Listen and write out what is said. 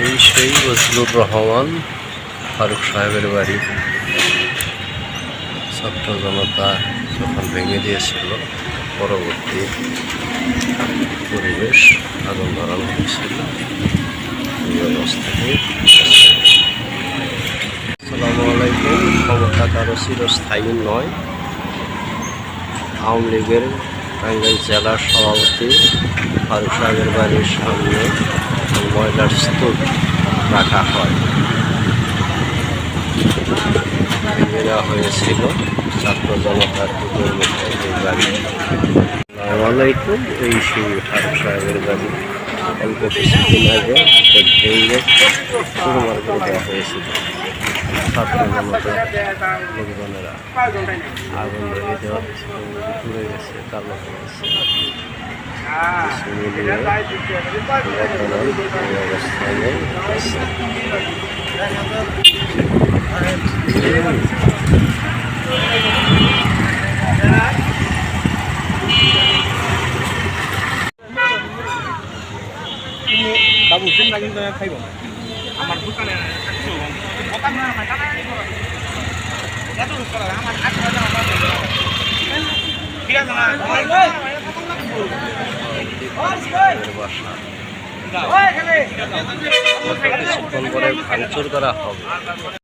এই সেই বজলুর রহমান ফারুক সাহেবের বাড়ি। ছাত্র জনতা যখন ভেঙে দিয়েছিল, পরবর্তী পরিবেশ আগুন ধরানো হয়েছিল। এই অবস্থাতেই আসসালামু আলাইকুম। ক্ষমতা কারও চিরস্থায়ী নয়। আওয়ামী লীগের টাঙ্গাইল জেলার সভাপতি ফারুক সাহেবের বাড়ির সামনে ময়লার স্তূপ রাখা হয়। দেওয়া হয়েছিল ছাত্র জনতার বাড়ি এই সেই ফারুক সাহেবের বাড়ি। হয়েছিল। ছাত্র লোকজনেরা আগুন হয়েছে বর্তমান এই অবস্থানে আছে বাবু চিন্তা কিন্তু খাইব আমার দোকানে দোকান না আমার টাকা এত করা না ভাঙচুর করা হবে।